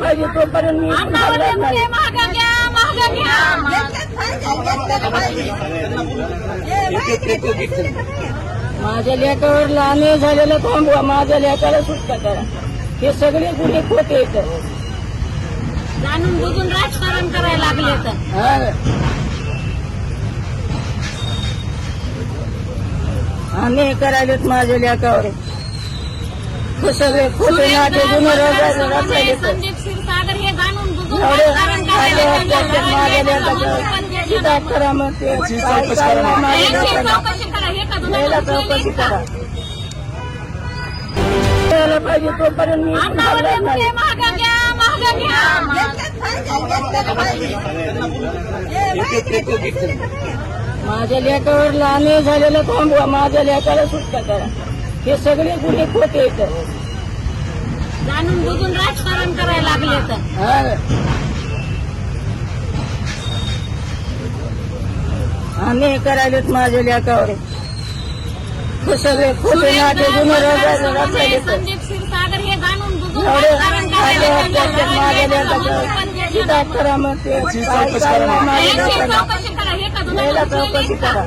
पाहिजे तोपर्यंत मी नाही. माझ्या लेखावर लहान झालेलं थांबवा माझ्या लेखाला सुटका करा. हे सगळे गुन्हे खोटे येत जाणून बुजून राजकारण करायला लागले तर. आम्ही करायलेत माझ्या लेखावर सगळे खोटे गुन्हे. संदीप क्षीरसागर हे जाणून बुजून राजकारण करायला करा मग काय यांची लेकाला. चौकशी करा. हे का याला चौकशी करा. यायला पाहिजे तोपर्यंत मी इथून हलणार नाही. महागा घ्या महागा घ्या. माझ्या लेखावर लहान झालेलं थांबवा माझ्या लेखाला सुटका करा. हे सगळे गुन्हे खोटे येत जाणून बुजून राजकारण करायला लागले तर. आम्ही करायलेत माझ्या लेखावर हे सगळे खोटे गुन्हे. संदीप क्षीरसागर हे जाणून बुजून राजकारण करायला करा मग ते काय चाललंय माझ्या यांची लेकाला. चौकशी करा. हे का याला चौकशी करा.